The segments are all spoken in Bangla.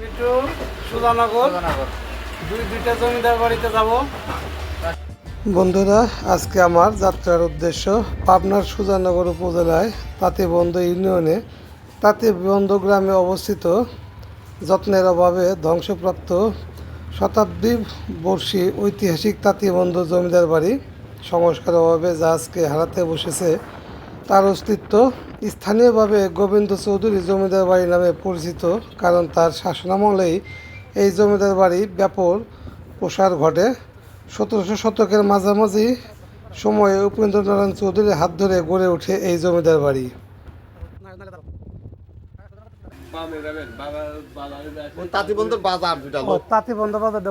একটু সুধানগর দুই দুইটা জমিদার বাড়িতে যাব। বন্ধুরা আজকে আমার যাত্রার উদ্দেশ্য পাবনার সুজানগর উপজেলায় তাঁতিবন্ধ ইউনিয়নে তাঁতিবন্ধ গ্রামে অবস্থিত যত্নের অভাবে ধ্বংসপ্রাপ্ত শতাব্দী বর্ষী ঐতিহাসিক তাঁতিবন্ধ জমিদার বাড়ি সংস্কার অভাবে যা আজকে হারাতে বসেছে তার অস্তিত্ব স্থানীয়ভাবে গোবিন্দ চৌধুরী জমিদার বাড়ি নামে পরিচিত কারণ তার শাসনামলেই এই জমিদার বাড়ি ব্যাপক প্রসার ঘটে। সতেরোশো শতকের মাঝামাঝি সময়ে উপেন্দ্রনারায়ণ চৌধুরীর হাত ধরে গড়ে ওঠে এই জমিদার বাড়ি।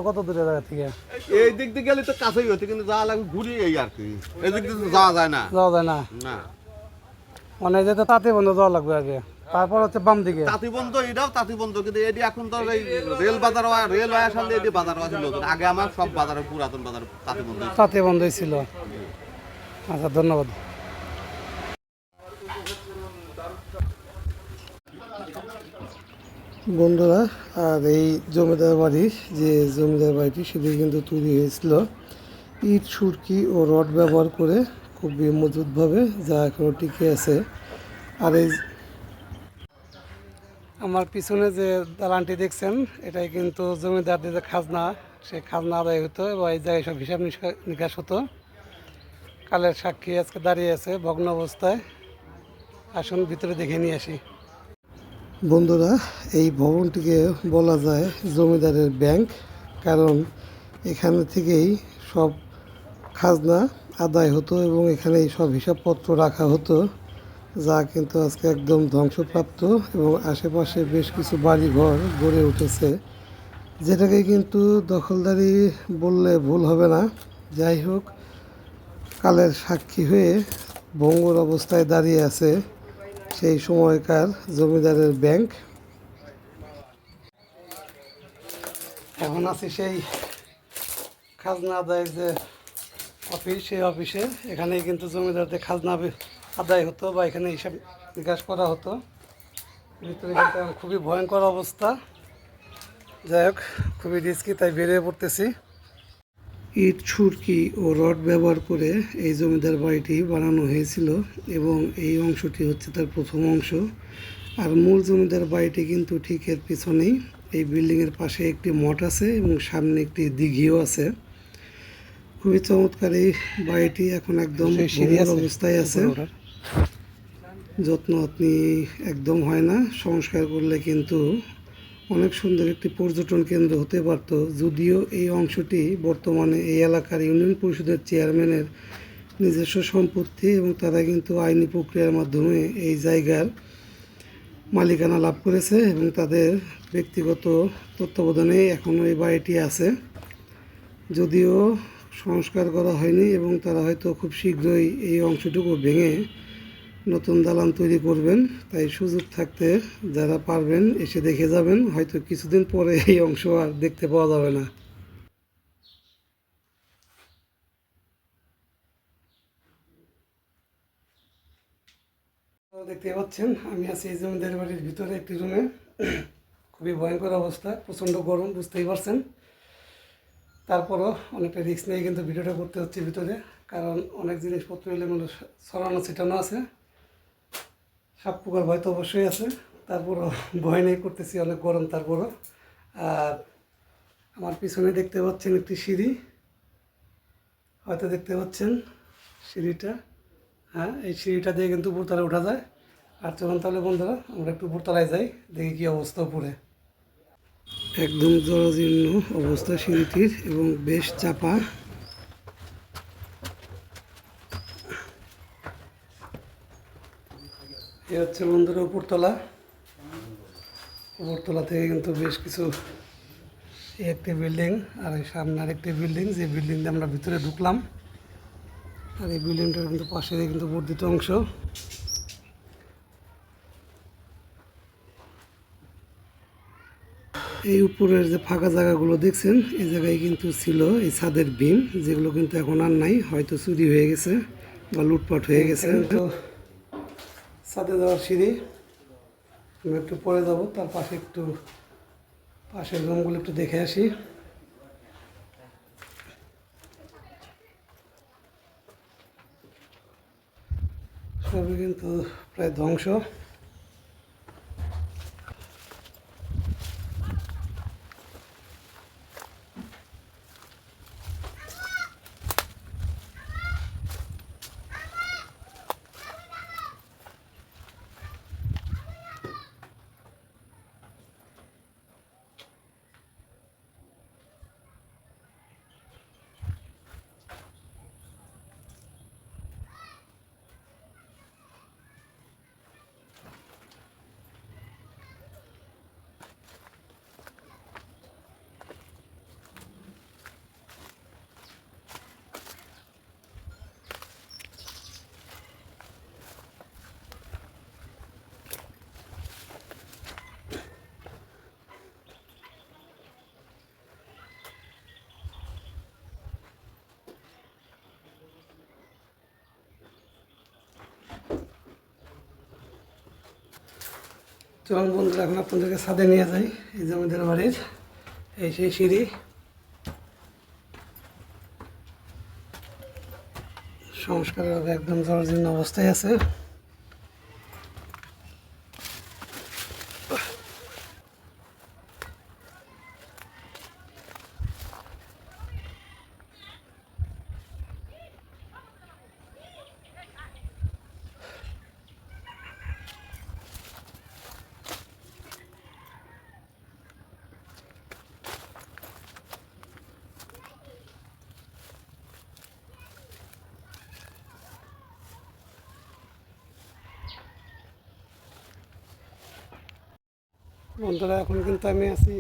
কত দূরে জায়গা থেকে এই দিক দিয়ে গেলে তো কাছেই হতো কিন্তু যাওয়া লাগবে ঘুরি এই আর কি। এই দিক দিয়ে যাওয়া যায় না। যাওয়া যায় না। না। মানে যেতে তাঁতি বন্ধ যাওয়া লাগবে আগে। তারপর হচ্ছে বাম দিকে। তাঁতি বন্ধ এটাও তাঁতি বন্ধ কিন্তু এটি এখন তো এই রেল বাজার রেল ওয়ার সামনে এটি বাজার আছে নতুন। আগে আমার সব বাজারে পুরাতন বাজার তাঁতি বন্ধ ছিল। আচ্ছা ধন্যবাদ। বন্ধুরা আর এই জমিদার বাড়ি যে জমিদার বাড়িটি সেটি কিন্তু তৈরি হয়েছিল। ইট সুরকি ও রড ব্যবহার করে খুবই মজবুতভাবে যা এখনও টিকে আছে। আর এই আমার পিছনে যে দালানটি দেখছেন, এটাই কিন্তু জমিদারদের যে খাজনা সে খাজনা আদায় হতো এবং এই জায়গায় সব হিসাব নিকাশ হতো। কালের সাক্ষী আজকে দাঁড়িয়ে আছে ভগ্ন অবস্থায়। আসুন ভিতরে দেখে নিয়ে আসি। বন্ধুরা, এই ভবনটিকে বলা যায় জমিদারের ব্যাংক, কারণ এখান থেকেই সব খাজনা আদায় হতো এবং এখানেই সব হিসাবপত্র রাখা হতো, যা কিন্তু আজকে একদম ধ্বংসপ্রাপ্ত এবং আশেপাশে বেশ কিছু বাড়িঘর গড়ে উঠেছে। যেটাকে কিন্তু দখলদারি বললে ভুল হবে না। যাই হোক, কালের সাক্ষী হয়ে ভঙ্গুর অবস্থায় দাঁড়িয়ে আছে সেই সময়কার জমিদারের ব্যাংক। এখন আছি সেই খাজনা আদায়ের যে অফিস সেই অফিসে এখানেই কিন্তু জমিদারদের খাজনা আদায় হতো বা এখানে হিসাব নিকাশ করা হতো। ভিতরে কিন্তু এখন খুবই ভয়ঙ্কর অবস্থা। যাই হোক, খুবই রিস্কি তাই বেরিয়ে পড়তেছি। ইট, ছুরকি ও রড ব্যবহার করে এই জমিদার বাড়িটি বানানো হয়েছিল এবং এই অংশটি হচ্ছে তার প্রথম অংশ। আর মূল জমিদার বাড়িটি কিন্তু ঠিক এর পিছনেই। এই বিল্ডিংয়ের পাশে একটি মঠ আছে এবং সামনে একটি দিঘিও আছে। খুবই চমৎকার এই বাড়িটি এখন একদম ভঙ্গুর অবস্থায় আছে। যত্ন আপনি একদম হয় না। সংস্কার করলে কিন্তু অনেক সুন্দর একটি পর্যটন কেন্দ্র হতে পারত। যদিও এই অংশটি বর্তমানে এই এলাকার ইউনিয়ন পরিষদের চেয়ারম্যানের নিজস্ব সম্পত্তি এবং তারা কিন্তু আইনি প্রক্রিয়ার মাধ্যমে এই জায়গার মালিকানা লাভ করেছে এবং তাদের ব্যক্তিগত তত্ত্বাবধানে এখনও এই বাড়িটি আছে। যদিও সংস্কার করা হয়নি এবং তারা হয়তো খুব শীঘ্রই এই অংশটুকু ভেঙে নতুন দালান তৈরি করবেন। তাই সুযোগ থাকতে যারা পারবেন এসে দেখে যাবেন। হয়তো কিছুদিন পরে এই অংশ আর দেখতে পাওয়া যাবে না। দেখতে পাচ্ছেন, আমি আছি এই জমিদার বাড়ির ভিতরে একটি রুমে। খুবই ভয়ঙ্কর অবস্থা, প্রচণ্ড গরম, বুঝতেই পারছেন। তারপরও অনেকটা রিস্ক নিয়ে কিন্তু ভিডিওটা করতে হচ্ছে ভিতরে, কারণ অনেক জিনিসপত্র এলোমেলো ছড়ানো, ছিটানো আছে। সাপ পোকার ভয় তো অবশ্যই আছে। তারপরও ভয় নেই করতেছি অনেক গরম তারপরও। আর আমার পিছনে দেখতে পাচ্ছেন একটি সিঁড়ি। হয়তো দেখতে পাচ্ছেন সিঁড়িটা। হ্যাঁ এই সিঁড়িটা দিয়ে কিন্তু উপরতলায় ওঠা যায়। আর চলুন তাহলে বন্ধুরা, আমরা একটু উপরতলায় যাই, দেখি কী অবস্থা উপরে। একদম জরাজীর্ণ অবস্থা সিঁড়িটির এবং বেশ চাপা। এ হচ্ছে বন্ধুরা উপরতলা। উপরতলা থেকে কিন্তু বেশ কিছু একটি বিল্ডিং আর এই সামনে আরেকটি বিল্ডিং। যে বিল্ডিং দিয়ে আমরা ভিতরে ঢুকলাম। আর এই বিল্ডিংটার কিন্তু পাশে কিন্তু বর্ধিত অংশ। এই উপরের যে ফাঁকা জায়গাগুলো দেখছেন, এই জায়গায় কিন্তু ছিল এই ছাদের বিম, যেগুলো কিন্তু এখন আর নাই, হয়তো চুরি হয়ে গেছে বা লুটপাট হয়ে গেছে। ছাদে যাওয়ার সিঁড়ি। আমি একটু পরে যাব, তার পাশে একটু পাশের রুমগুলো একটু দেখে আসি। সবই কিন্তু প্রায় ধ্বংস। চলুন বন্ধুরা, এখন আপনাদেরকে ছাদে নিয়ে যাই, এই যে আমাদের বাড়ির, এই সেই সিঁড়ি। সংস্কারের একদম জরাজীর্ণ অবস্থায় আছে। বন্ধুরা, এখন কিন্তু আমি আছি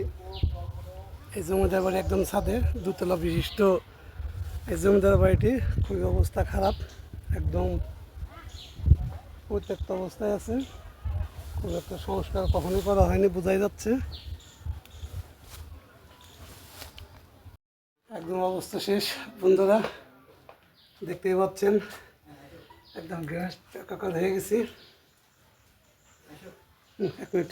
এই জমিদার বাড়ি একদম ছাদে, দুতলা বিশিষ্ট। এই জমিদার বাড়িটি খুবই অবস্থা খারাপ, একদম পরিত্যক্ত অবস্থায় আছে। খুব একটা সংস্কার কখনোই করা হয়নি, বোঝাই যাচ্ছে। একদম অবস্থা শেষ, বন্ধুরা, দেখতেই পাচ্ছেন, একদম গ্যাস হয়ে গেছি। এক মিনিট।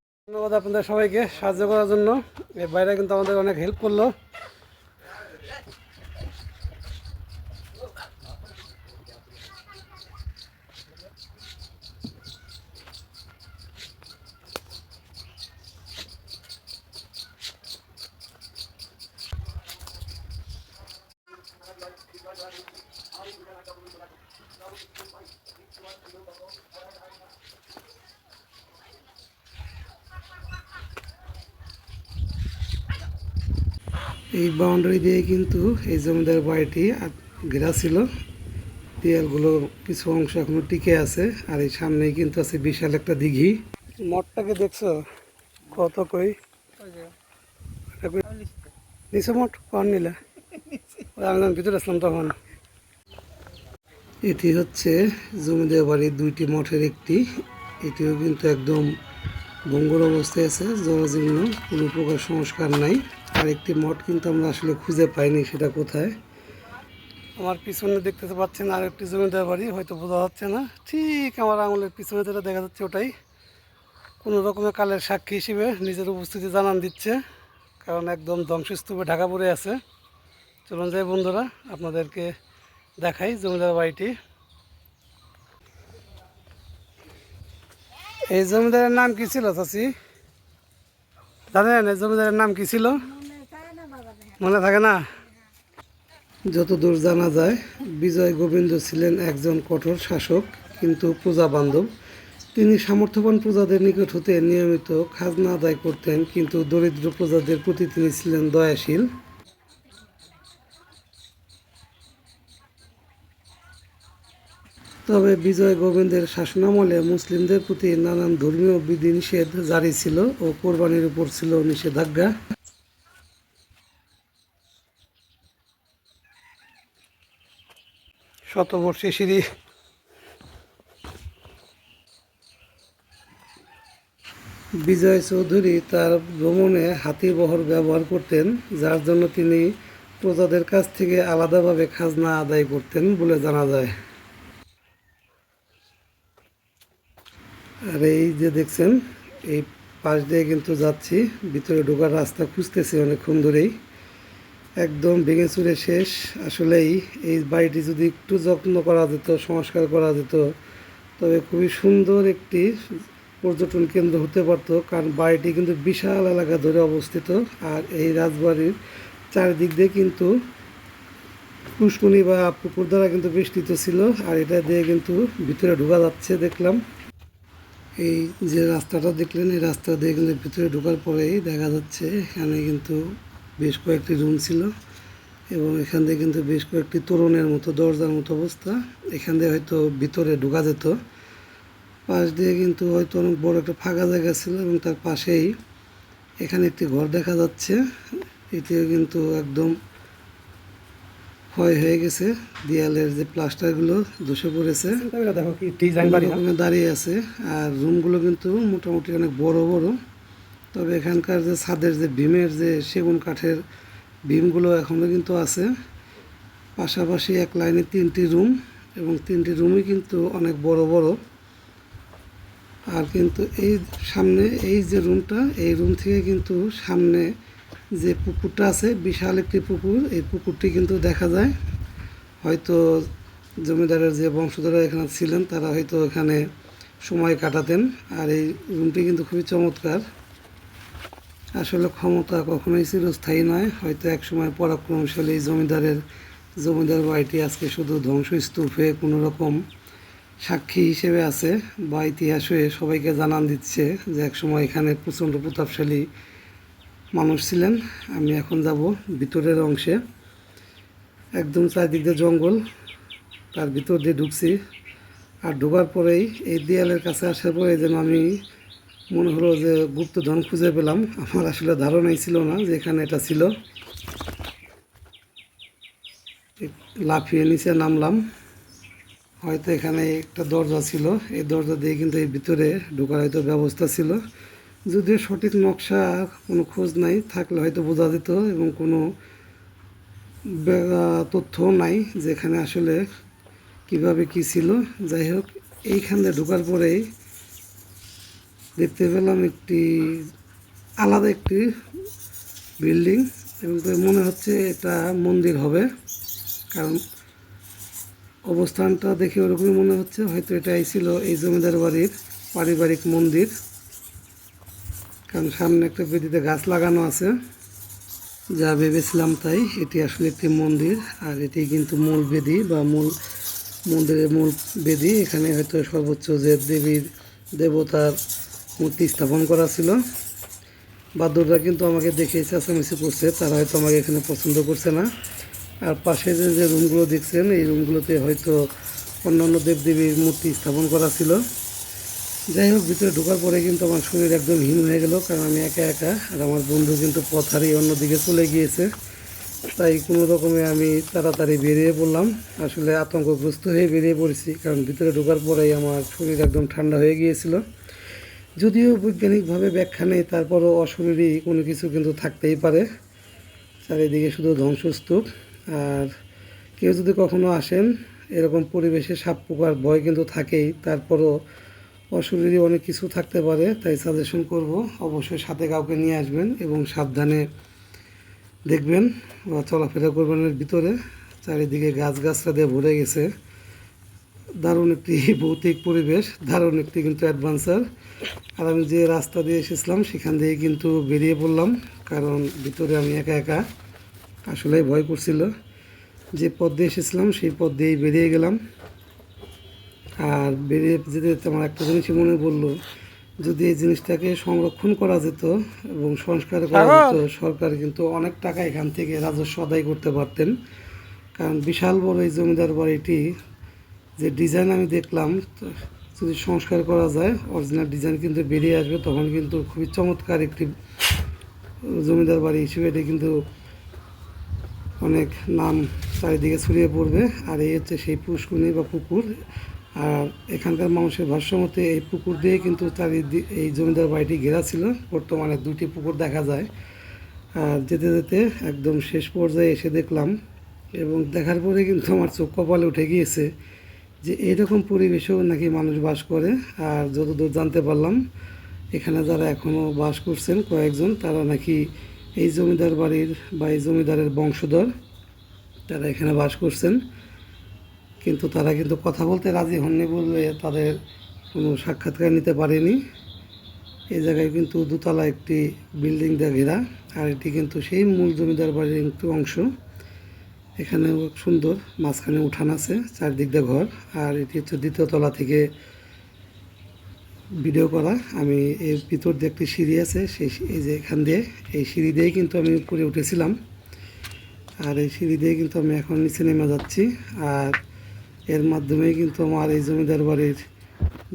ধন্যবাদ আপনাদের সবাইকে সাহায্য করার জন্য। এর বাইরে কিন্তু আমাদের অনেক হেল্প করল। এই বাউন্ডারি দিয়ে কিন্তু এই জমিদার বাড়িটি ঘেরা ছিল। দেয়ালগুলো কিছু অংশ এখনও টিকে আছে আর এই সামনেই কিন্তু আছে বিশাল একটা দিঘি। মঠটাকে দেখছ? কত কই? নিচে মঠ কন নিলে। আমি ভিতরে আসলাম তখন। এটি হচ্ছে জমিদার বাড়ির দুইটি মঠের একটি। এটিও কিন্তু একদম ভঙ্গুর অবস্থায় আছে জরাজীর্ণ কোনো প্রকার সংস্কার নাই। আর একটি মঠ কিন্তু আমরা আসলে খুঁজে পাইনি, সেটা কোথায়? আমার পিছনে দেখতে পাচ্ছেন আর একটি জমিদার বাড়ি, হয়তো বোঝা যাচ্ছে না। ঠিক আমার আঙুলের পিছনে যেটা দেখা যাচ্ছে ওটাই। কোনো রকমের কালের সাক্ষী হিসেবে নিজের উপস্থিতি জানান দিচ্ছে, কারণ একদম ধ্বংসস্তূপে ঢাকা পড়ে আছে। চলুন যাই বন্ধুরা, আপনাদেরকে দেখাই জমিদার বাড়িটি। এই জমিদারের নাম কি ছিল, চাচি? জানেন, এই জমিদারের নাম কি ছিল? মনে থাকে না? যতদূর জানা যায়, বিজয় গোবিন্দ ছিলেন একজন কঠোর শাসক, কিন্তু প্রজা বান্ধব। তিনি সামর্থ্যবান প্রজাদের নিকট হতে নিয়মিত খাজনা আদায় করতেন, কিন্তু দরিদ্র প্রজাদের প্রতি তিনি ছিলেন দয়াশীল। তবে বিজয় গোবিন্দের শাসনামলে মুসলিমদের প্রতি নানান ধর্মীয় বিধিনিষেধ জারি ছিল ও কোরবানির উপর ছিল নিষেধাজ্ঞা। শতবর্ষী সিঁড়ি। বিজয় চৌধুরী তার ভ্রমণে হাতিবহর ব্যবহার করতেন, যার জন্য তিনি প্রজাদের কাছ থেকে আলাদাভাবে খাজনা আদায় করতেন বলে জানা যায়। আর এই যে দেখছেন, এই পাশ দিয়ে কিন্তু যাচ্ছি, ভিতরে ঢোকার রাস্তা খুঁজতেছি অনেকক্ষণ ধরেই। একদম ভেঙে চুরে শেষ। আসলেই এই বাড়িটি যদি একটু যত্ন করা যেত, সংস্কার করা যেত, তবে খুবই সুন্দর একটি পর্যটন কেন্দ্র হতে পারতো, কারণ বাড়িটি কিন্তু বিশাল এলাকা ধরে অবস্থিত। আর এই রাজবাড়ির চারিদিক দিয়ে কিন্তু পুষ্কনি বা পুকুর দ্বারা কিন্তু বেষ্টিত ছিল, আর এটা দিয়ে কিন্তু ভিতরে ঢোকা যাচ্ছে দেখলাম। এই যে রাস্তাটা দেখলেন, এই রাস্তা দিয়ে কিন্তু ভিতরে ঢোকার পরেই দেখা যাচ্ছে এখানে কিন্তু বেশ কয়েকটি রুম ছিল এবং এখান দিয়ে কিন্তু বেশ কয়েকটি তোরণের মতো দরজার মতো অবস্থা। এখান দিয়ে হয়তো ভিতরে ঢোকা যেত। পাশ দিয়ে কিন্তু হয়তো অনেক বড় একটা ফাঁকা জায়গা ছিল এবং তার পাশেই এখানে একটি ঘর দেখা যাচ্ছে। এটিও কিন্তু একদম ক্ষয় হয়ে গেছে। দেয়ালের যে প্লাস্টারগুলো ধসে পড়েছে। দেখো ডিজাইন বাড়ি দাঁড়িয়ে আছে। আর রুমগুলো কিন্তু মোটামুটি অনেক বড় বড়। তবে এখানকার যে ছাদের যে ভীমের যে সেগুন কাঠের ভীমগুলো এখনও কিন্তু আছে। পাশাপাশি এক লাইনে তিনটি রুম এবং তিনটি রুমই কিন্তু অনেক বড় বড়। আর কিন্তু এই সামনে এই যে রুমটা, এই রুম থেকে কিন্তু সামনে যে পুকুরটা আছে, বিশাল একটি পুকুর, এই পুকুরটি কিন্তু দেখা যায়। হয়তো জমিদারের যে বংশধররা এখানে ছিলেন, তারা হয়তো এখানে সময় কাটাতেন। আর এই রুমটি কিন্তু খুবই চমৎকার। আসলে ক্ষমতা কখনোই চিরস্থায়ী নয়। হয়তো এক সময় পরাক্রমশালী জমিদারের জমিদার বাড়িটি আজকে শুধু ধ্বংসস্তূপ হয়ে কোনো রকম সাক্ষী হিসেবে আছে বা ইতিহাস হয়ে সবাইকে জানান দিচ্ছে যে এক সময় এখানে প্রচণ্ড প্রতাপশালী মানুষ ছিলেন। আমি এখন যাব ভিতরের অংশে। একদম চারিদিক দিয়ে জঙ্গল, তার ভিতর দিয়ে ঢুকছি। আর ঢোকার পরেই এই দেয়ালের কাছে আসার পরে যেন আমি মনে হলো যে গুপ্তধন খুঁজে পেলাম। আমার আসলে ধারণাই ছিল না যে এখানে এটা ছিল। লাফিয়ে নিচে নামলাম। হয়তো এখানে একটা দরজা ছিল। এই দরজা দিয়ে কিন্তু এই ভিতরে ঢোকার হয়তো ব্যবস্থা ছিল। যদিও সঠিক নকশা কোনো খোঁজ নাই, থাকলে হয়তো বোঝা যেত এবং কোনো তথ্যও নাই যেখানে আসলে কীভাবে কি ছিল। যাই হোক, এইখানে ঢোকার পরেই দেখতে পেলাম একটি আলাদা একটি বিল্ডিং এবং মনে হচ্ছে এটা মন্দির হবে, কারণ অবস্থানটা দেখে ওরকমই মনে হচ্ছে, হয়তো এটাই ছিল এই জমিদার বাড়ির পারিবারিক মন্দির। কারণ সামনে একটা বেদিতে গাছ লাগানো আছে, যা ভেবেছিলাম তাই এটি আসলে একটি মন্দির, আর এটি কিন্তু মূল বেদি বা মূল মন্দিরের মূল বেদি। এখানে হয়তো সর্বোচ্চ যে দেবীর দেবতার মূর্তি স্থাপন করা ছিল। বাদ্যরা কিন্তু আমাকে দেখে চেঁচামেচি করছে, তারা হয়তো আমাকে এখানে পছন্দ করছে না। আর পাশে যে যে রুমগুলো দেখছেন, এই রুমগুলোতে হয়তো অন্যান্য দেবদেবীর মূর্তি স্থাপন করা ছিল। যাই হোক, ভিতরে ঢোকার পরে কিন্তু আমার শরীর একদম হিম হয়ে গেল, কারণ আমি একা একা আর আমার বন্ধু কিন্তু পথ হারিয়ে অন্যদিকে চলে গিয়েছে। তাই কোনো রকমে আমি তাড়াতাড়ি বেরিয়ে পড়লাম। আসলে আতঙ্কগ্রস্ত হয়ে বেরিয়ে পড়েছি, কারণ ভিতরে ঢোকার পরেই আমার শরীর একদম ঠান্ডা হয়ে গিয়েছিল। যদিও বৈজ্ঞানিকভাবে ব্যাখ্যা নেই, তারপরও অশরীরই কোনো কিছু কিন্তু থাকতেই পারে। চারিদিকে শুধু ধ্বংসস্তূপ। আর কেউ যদি কখনো আসেন, এরকম পরিবেশে সাপ পোকার ভয় কিন্তু থাকেই, তারপরও অশরীরই অনেক কিছু থাকতে পারে, তাই সাজেশন করব, অবশ্যই সাথে কাউকে নিয়ে আসবেন এবং সাবধানে দেখবেন বা চলাফেরা করবেন ভিতরে। চারিদিকে গাছগাছরা দিয়ে ভরে গেছে। দারুণ একটি ভৌতিক পরিবেশ দারুণ একটি কিন্তু অ্যাডভেঞ্চার আর আমি যে রাস্তা দিয়ে এসেছিলাম সেখান দিয়ে কিন্তু বেরিয়ে পড়লাম কারণ ভিতরে আমি একা একা আসলে ভয় করছিল। যে পথ দিয়ে এসেছিলাম সেই পথ দিয়েই বেরিয়ে গেলাম। আর বেরিয়ে যেতে যেতে আমার একটা জিনিসই মনে পড়ল যদি এই জিনিসটাকে সংরক্ষণ করা যেত এবং সংস্কার করা যেত সরকার কিন্তু অনেক টাকা এখান থেকে রাজস্ব আদায় করতে পারতেন। কারণ বিশাল বড় এই জমিদার বাড়িটি যে ডিজাইন আমি দেখলাম, যদি সংস্কার করা যায় অরিজিনাল ডিজাইন কিন্তু বেরিয়ে আসবে, তখন কিন্তু খুবই চমৎকার একটি জমিদার বাড়ি হিসেবে এটা কিন্তু অনেক নাম চারিদিকে ছড়িয়ে পড়বে। আর এই হচ্ছে সেই পুষ্কুনি বা পুকুর। আর এখানকার মানুষের ভাষ্যমতে এই পুকুর দিয়ে কিন্তু চারিদিক এই জমিদার বাড়িটি ঘেরা ছিল। বর্তমানে দুটি পুকুর দেখা যায়। আর যেতে যেতে একদম শেষ পর্যায়ে এসে দেখলাম। এবং দেখার পরে কিন্তু আমার চোখ কপালে উঠে গিয়েছে যে এরকম পরিবেশেও নাকি মানুষ বাস করে। আর যতদূর জানতে পারলাম, এখানে যারা এখনও বাস করছেন কয়েকজন, তারা নাকি এই জমিদার বাড়ির বা এই জমিদারের বংশধর, তারা এখানে বাস করছেন। কিন্তু তারা কিন্তু কথা বলতে রাজি হননি বলে তাদের কোনো সাক্ষাৎকার নিতে পারেনি। এই জায়গায় কিন্তু দোতলা একটি বিল্ডিং দিয়ে ঘেরা, আর এটি কিন্তু সেই মূল জমিদার বাড়ির একটি অংশ। এখানেও সুন্দর, মাঝখানে উঠান আছে, চারদিক দিয়ে ঘর, আর এটি হচ্ছে দ্বিতীয় তলা থেকে ভিডিও করা। আমি এর ভিতর দিয়ে একটি সিঁড়ি আছে, সেই এই যে এখান দিয়ে, এই সিঁড়ি দিয়েই কিন্তু আমি উপরে উঠেছিলাম। আর এই সিঁড়ি দিয়ে কিন্তু আমি এখন নিচে নেমে যাচ্ছি, আর এর মাধ্যমেই কিন্তু আমার এই জমিদার বাড়ির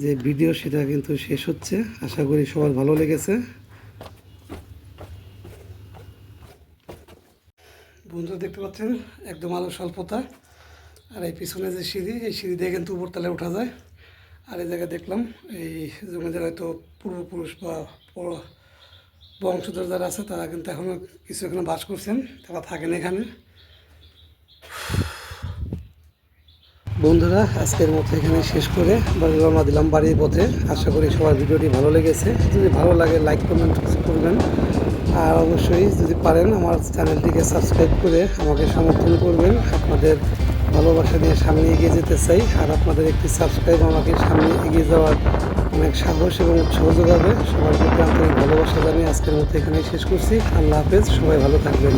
যে ভিডিও সেটা কিন্তু শেষ হচ্ছে। আশা করি সবার ভালো লেগেছে। বন্ধুরা দেখতে পাচ্ছেন, একদম আলো স্বল্পতা। আর এই পিছনে যে সিঁড়ি, এই সিঁড়ি দিয়ে কিন্তু উপর উপরতলায় ওঠা যায়। আর এই জায়গায় দেখলাম, এই জমিদার হয়তো পূর্বপুরুষ বা বংশধর যারা আছে, তারা কিন্তু এখনও কিছু এখানে বাস করছেন, তারা থাকেন এখানে। বন্ধুরা, আজকের মতো এখানে শেষ করে বাড়ি রওনা দিলাম বাড়ির পথে। আশা করি সবার ভিডিওটি ভালো লেগেছে। যদি ভালো লাগে লাইক কমেন্ট করবেন। আর অবশ্যই যদি পারেন আমার চ্যানেলটিকে সাবস্ক্রাইব করে আমাকে সমর্থন করবেন। আপনাদের ভালোবাসা নিয়ে সামনে এগিয়ে যেতে চাই আর আপনাদের একটি সাবস্ক্রাইব আমাকে সামনে এগিয়ে যাওয়ার অনেক সাহস এবং উৎসাহ যোগাবে। সবার প্রতি আন্তরিক ভালোবাসা জানিয়ে আজকের মতো এখানেই শেষ করছি। আল্লাহ হাফেজ, সবাই ভালো থাকবেন।